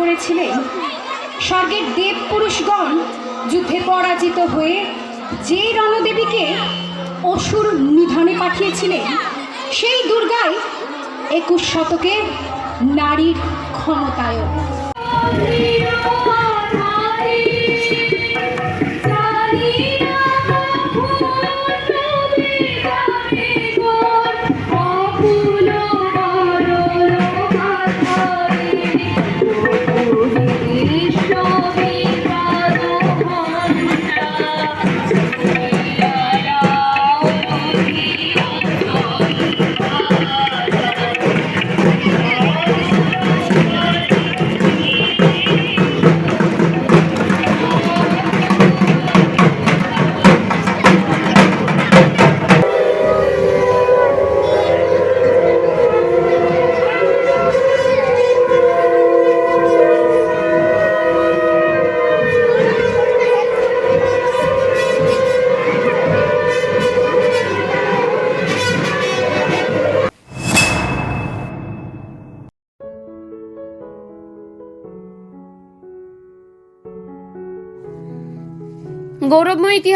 করেছিলেন স্বর্গের দেব পুরুষগণ যুদ্ধে পরাজিত হয়ে যে রণদেবীকে অসুর নিধনে পাঠিয়েছিলেন, সেই দুর্গাই একুশ শতকে নারীর ক্ষমতায়ন।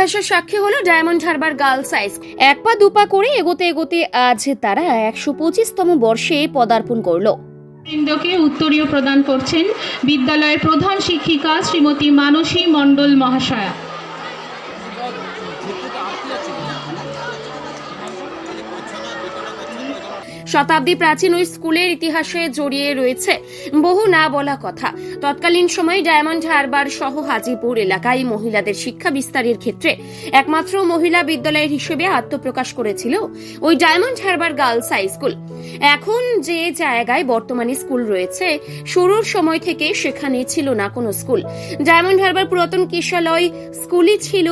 ইতিহাসের সাক্ষী হলো ডায়মন্ড হারবার গার্লস সাইজ এক পা দুপা করে এগোতে এগোতে আজ তারা একশো পঁচিশতম বর্ষে পদার্পণ করল। বৃন্দকে উত্তরীয় প্রদান করছেন বিদ্যালয়ের প্রধান শিক্ষিকা শ্রীমতী মানসী মণ্ডল মহাশয়া। শতাব্দী প্রাচীন ওই স্কুলের ইতিহাসে জড়িয়ে রয়েছে বহু না বলা কথা। তৎকালীন সময়ে ডায়মন্ড হারবার সহ হাজিপুর এলাকায় মহিলাদের শিক্ষা বিস্তারের ক্ষেত্রে একমাত্র মহিলা বিদ্যালয়ের হিসেবে আত্মপ্রকাশ করেছিল ওই Diamond Harbour girls high school. এখন যে জায়গায় বর্তমানে স্কুল রয়েছে, শুরুর সময় থেকে সেখানে ছিল না কোনো স্কুল। ডায়মন্ড হারবার পুরাতন কিশালয় স্কুলই ছিল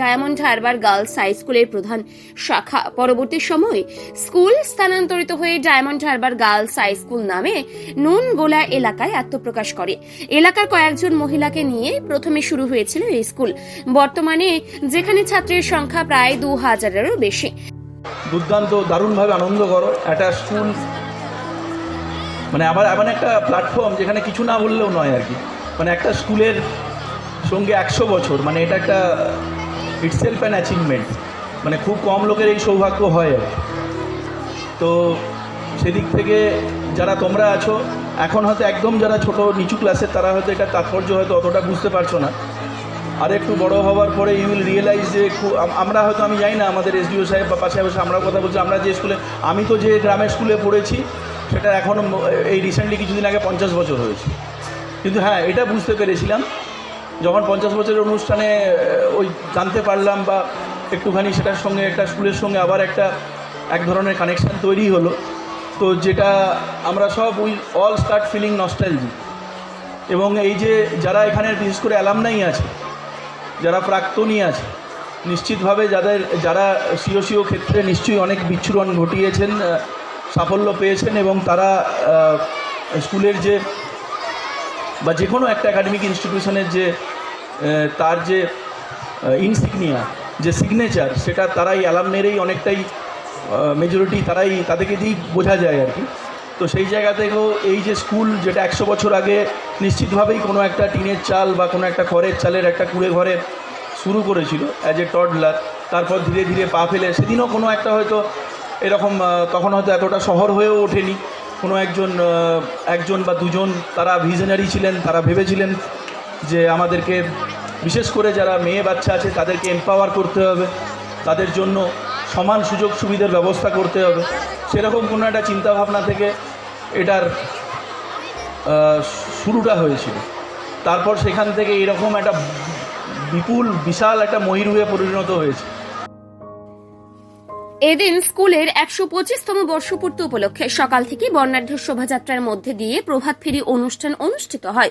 ডায়মন্ড হারবার গার্লস হাই স্কুলের প্রধান শাখা। পরবর্তী সময় স্কুল স্থানান্তরিত হয়ে Diamond Harbour girls high school নামে নুন গোলা এলাকায় আত্মপ্রকাশ করে। এলাকার কয়েকজন মহিলাকে নিয়ে প্রথমে শুরু হয়েছিল এই স্কুল। বর্তমানে যেখানে ছাত্রের সংখ্যা প্রায় দু হাজারেরও বেশি। দুর্দান্ত, দারুণভাবে আনন্দ করো। একটা স্কুল মানে আবার এমন একটা প্ল্যাটফর্ম যেখানে কিছু না বললেও নয় আর কি। মানে একটা স্কুলের সঙ্গে একশো বছর মানে এটা একটা ইটসেলফ অ্যান অ্যাচিভমেন্ট মানে খুব কম লোকের এই সৌভাগ্য হয়। তো সেদিক থেকে যারা তোমরা আছো, এখন হয়তো একদম যারা ছোট, নিচু ক্লাসের তারা হয়তো এটা তাৎপর্য হয়তো অতটা বুঝতে পারছ না। আর একটু বড় হওয়ার পরে ইউ উইল রিয়েলাইজ যে আমরা হয়তো, আমি জানি না আমাদের এসডিও সাহেব বা পাশে বসে আমরা কথা বলছি, আমরা যে স্কুলে আমি তো যে গ্রামের স্কুলে পড়েছি, সেটা এখন এই রিসেন্টলি কিছুদিন আগে পঞ্চাশ বছর হয়েছে। কিন্তু হ্যাঁ এটা বুঝতে পেরেছিলাম, যখন পঞ্চাশ বছরের অনুষ্ঠানে ওই জানতে পারলাম বা একটুখানি সেটার সঙ্গে, একটা স্কুলের সঙ্গে আবার একটা, এক ধরনের কানেকশান তৈরি হলো। তো যেটা আমরা সব we all start feeling nostalgia এবং এই যে যারা এখানে বিশেষ করে অ্যালামনাই আছে, যারা প্রাক্তনী আছে, নিশ্চিতভাবে যাদের, যারা সিও সিও ক্ষেত্রে নিশ্চয়ই অনেক বিচ্ছুরণ ঘটিয়েছেন সাফল্য পেয়েছেন এবং তারা স্কুলের যে, বা যে কোনো একটা একাডেমিক ইনস্টিটিউশনের যে তার যে ইনসিগনিয়া যে সিগনেচার সেটা তারাই অ্যালামনেরই অনেকটাই মেজরিটি তারাই তাদেরকে দিয়েই বোঝা যায় আর কি। তো সেই জায়গা থেকেও এই যে স্কুল যেটা একশো বছর আগে নিশ্চিতভাবেই কোনো একটা টিনের চাল বা কোনো একটা খড়ের চালের একটা কুড়ে ঘরে শুরু করেছিল অ্যাজ এ টডলার তারপর ধীরে ধীরে পা ফেলে। সেদিনও কোনো একটা হয়তো এরকম তখন হয়তো এতটা শহর হয়েও ওঠেনি। কোনো একজন একজন বা দুজন তারা ভিশনারি ছিলেন, তারা ভেবেছিলেন যে আমাদেরকে বিশেষ করে যারা মেয়ে বাচ্চা আছে তাদেরকে এম্পাওয়ার করতে হবে। তাদের জন্য সমান সুযোগ সুবিধার ব্যবস্থা করতে হবে। সেরকম কোনো একটা চিন্তাভাবনা থেকে এটার শুরুটা হয়েছিল। তারপর সেখান থেকে এরকম একটা বিপুল, বিশাল একটা ময়ূরুহে পরিণত হয়েছে। এদিন স্কুলের একশো পঁচিশতম বর্ষপূর্তি উপলক্ষে সকাল থেকে বর্ণাঢ্য শোভাযাত্রার মধ্যে দিয়ে প্রভাত ফেরি অনুষ্ঠান অনুষ্ঠিত হয়।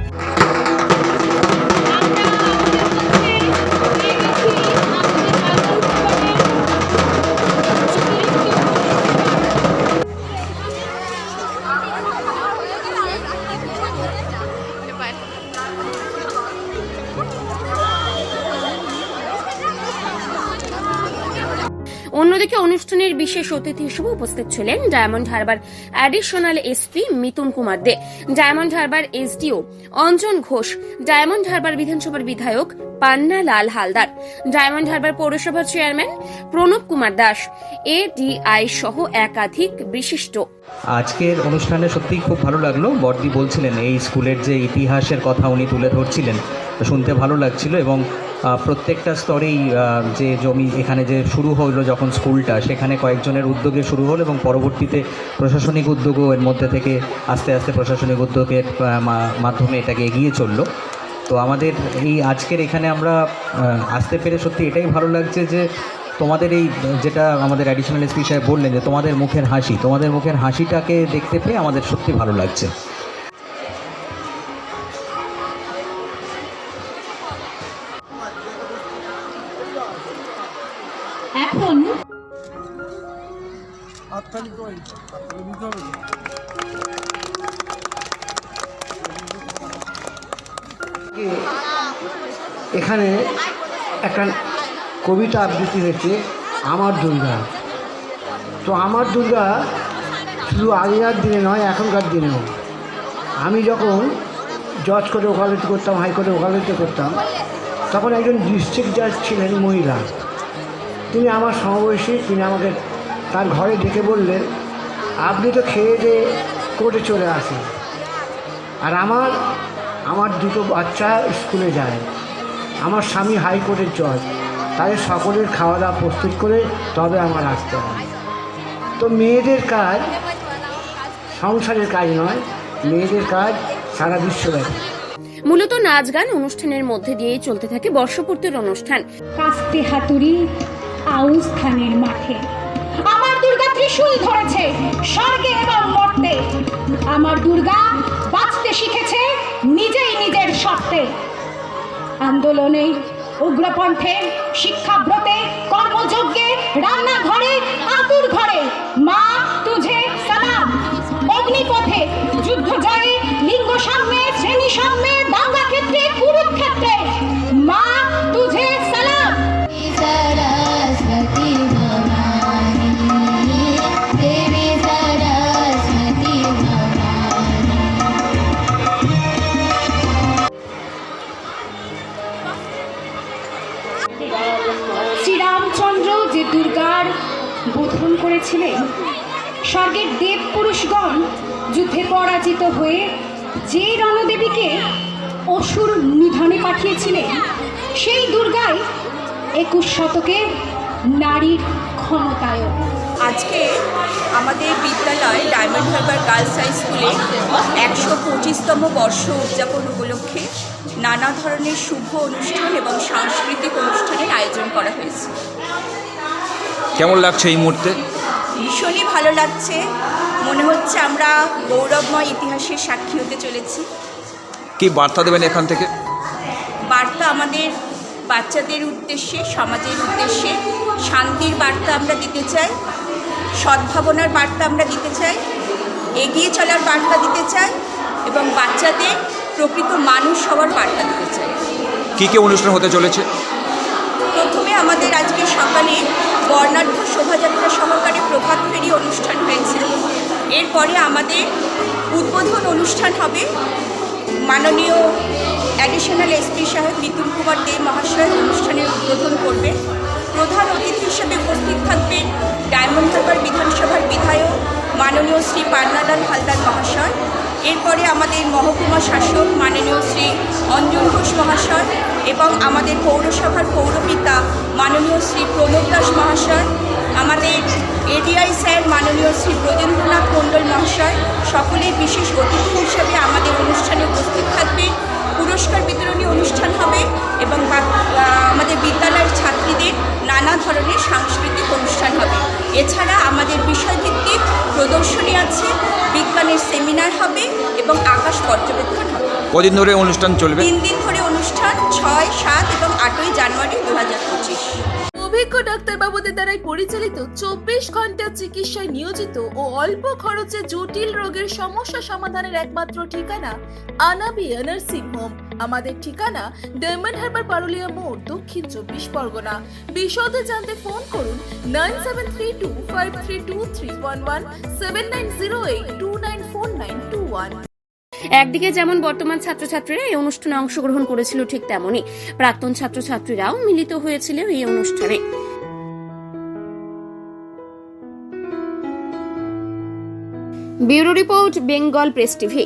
অন্যদিকে অনুষ্ঠানের বিশেষ অতিথি হিসেবে উপস্থিত ছিলেন Diamond Harbour additional SP Mitun Kumar De, Diamond Harbour SDO Anjan Ghosh, Diamond Harbour বিধানসভার বিধায়ক পান্না লাল হালদার, ডায়মন্ড হারবার পৌরসভার চেয়ারম্যান প্রণব কুমার দাস, এডিআই সহ একাধিক বিশিষ্ট। আজকের অনুষ্ঠানে সত্যি খুব ভালো লাগল। বর্দি বলছিলেন, এই স্কুলের যে ইতিহাসের কথা উনি তুলে ধরছিলেন, শুনতে ভালো লাগছিল এবং প্রত্যেকটা স্তরেই যে জমি এখানে যে শুরু হলো যখন স্কুলটা, সেখানে কয়েকজনের উদ্যোগে শুরু হলো এবং পরবর্তীতে প্রশাসনিক উদ্যোগও এর মধ্যে থেকে আস্তে আস্তে প্রশাসনিক উদ্যোগের মাধ্যমে এটাকে এগিয়ে চলল। তো আমাদের এই আজকের এখানে আমরা আসতে পেরে সত্যি এটাই ভালো লাগছে যে তোমাদের এই, যেটা আমাদের অ্যাডিশনাল এসপি সাহেব বললেন যে তোমাদের মুখের হাসি, তোমাদের মুখের হাসিটাকে দেখতে পেয়ে আমাদের সত্যি ভালো লাগছে। এখানে একটা কবিতা আবৃত্তি হয়েছে, আমার দুর্গা। তো আমার দুর্গা শুধু আগেকার দিনে নয়, এখনকার দিনেও। আমি যখন জজ করে ওকালতি করতাম, হাইকোর্টে ওকালতি করতাম, তখন একজন ডিস্ট্রিক্ট জাজ ছিলেন মহিলা। তিনি আমার সমবয়সী, তিনি আমাকে তার ঘরে ডেকে বললেন আপনি তো খেয়ে দিয়ে কোর্টে চলে আসেন। আর আমার আমার দুটো বাচ্চা স্কুলে যায়। আমার স্বামী হাইকোর্টের জজ। তাদের সকলের খাওয়া দাওয়া প্রস্তুত করে তবে আমার আসতে হয় তো মেয়েদের কাজ সংসারের কাজ নয় মেয়েদের কাজ সারা বিশ্বব্যাপী। মূলত নাচ গান অনুষ্ঠানের মধ্যে দিয়েই চলতে থাকে বর্ষপূর্তির অনুষ্ঠান। কাস্তে হাতুড়ি আউস খানের মাঠে। ত্রিশূল ধরেছে, স্বর্গে এবং মর্তে। আমার দুর্গা বাঁচতে শিখেছে নিজেই নিজের শর্তে আন্দোলনে, উগ্রপন্থে, শিক্ষাব্রতে, কর্মযজ্ঞে, রান্নাঘরে, আতুর ঘরে, মা তুঝে সালাম। অগ্নিপথে যুদ্ধ জয়ে, লিঙ্গ সাম্যে, শ্রেণি সাম্যে দুর্গার বোধন করেছিলেন। স্বর্গের দেব পুরুষগণ যুদ্ধে পরাজিত হয়ে যে রণদেবীকে অসুর নিধনে পাঠিয়েছিলেন, সেই দুর্গাই একুশ শতকের নারীর ক্ষমতায়ক আজকে আমাদের বিদ্যালয় ডায়মন্ড হারবার গার্লস হাই স্কুলে একশো পঁচিশতম বর্ষ উদযাপন উপলক্ষে নানা ধরনের শুভ অনুষ্ঠান এবং সাংস্কৃতিক হয়েছে কেমন লাগছে এই মুহূর্তে? ভীষণই ভালো লাগছে। মনে হচ্ছে আমরা গৌরবময় ইতিহাসের সাক্ষী হতে চলেছি। কি বার্তা দেবেন এখান থেকে? বার্তা আমাদের বাচ্চাদের উদ্দেশ্যে সমাজের উদ্দেশ্যে শান্তির বার্তা আমরা দিতে চাই সদ্ভাবনার বার্তা আমরা দিতে চাই এগিয়ে চলার বার্তা দিতে চাই এবং বাচ্চাদের প্রকৃত মানুষ হওয়ার বার্তা দিতে চাই। কী কী অনুষ্ঠান হতে চলেছে? আমাদের আজকে সকালে বর্ণাঢ্য শোভাযাত্রা সহকারে প্রভাত ফেরি অনুষ্ঠান হয়েছে এরপরে আমাদের উদ্বোধন অনুষ্ঠান হবে মাননীয় অ্যাডিশনাল এসপি সাহেব নিতুন কুমার দে মহাশয় অনুষ্ঠানের উদ্বোধন করবেন প্রধান অতিথি হিসেবে উপস্থিত থাকবেন ডায়মন্ড হারবার বিধানসভার বিধায়ক মাননীয় শ্রী পান্নালাল হালদার মহাশয়। এরপরে আমাদের মহকুমা শাসক মাননীয় শ্রী অঞ্জন ঘোষ মহাশয়। এবং আমাদের পৌরসভার পৌরপিতা মাননীয় শ্রী প্রমোদ দাস মহাশয়, আমাদের এডিআই স্যার মাননীয় শ্রী ব্রজেন্দ্রনাথ মণ্ডল মহাশয় সকলের বিশেষ অতিথি হিসেবে আমাদের অনুষ্ঠানে উপস্থিত থাকবেন পুরস্কার বিতরণী অনুষ্ঠান হবে এবং আমাদের বিদ্যালয়ের ছাত্রীদের নানা ধরনের সাংস্কৃতিক অনুষ্ঠান হবে। এছাড়া আমাদের বিষয়ভিত্তিক প্রদর্শনী আছে, বিজ্ঞানের সেমিনার হবে এবং আকাশ পর্যবেক্ষণ হবে। কদিন ধরে অনুষ্ঠান চলবে? তিন দিন ধরে অনুষ্ঠান ছয় সাত এবং আটই জানুয়ারি দু হাজার পঁচিশ। অভিজ্ঞ ডাক্তারবাবুদের দ্বারাই পরিচালিত চব্বিশ ঘণ্টা চিকিৎসায় নিয়োজিত ও অল্প খরচে জটিল রোগের সমস্যা সমাধানের একমাত্র ঠিকানা আনাবিয়া নার্সিং হোম। আমাদের ঠিকানা ডায়মন্ড হারবার পারুলিয়া মোড় দক্ষিণ চব্বিশ পরগনা। বিশদে জানতে ফোন করুন nine seven three two five three two three one one seven nine zero eight two nine four nine two one. একদিকে যেমন বর্তমান ছাত্রছাত্রীরা এই অনুষ্ঠানে অংশগ্রহণ করেছিল ঠিক তেমনই। প্রাক্তন ছাত্রছাত্রীরাও মিলিত হয়েছিল এই অনুষ্ঠানে। Bureau report, Bengal press TV.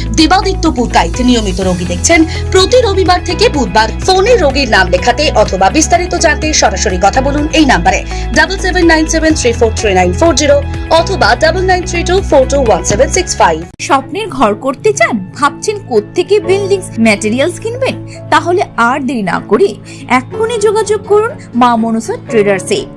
Debaditya Purkait নিয়মিত রোগী দেখছেন। প্রতি রবিবার থেকে বুধবার ফোনে রোগীর নাম লেখাতে অথবা বিস্তারিত জানতে সরাসরি কথা বলুন এই নাম্বারে। Double seven nine seven three four three nine four zero অথবা double nine three two four two one seven six five স্বপ্নের ঘর করতে চান, ভাবছেন কোত্থেকে বিল্ডিংস ম্যাটেরিয়ালস কিনবেন? তাহলে আর দেরি না করে এক্ষুনি যোগাযোগ করুন মা মনসা ট্রেডার্সে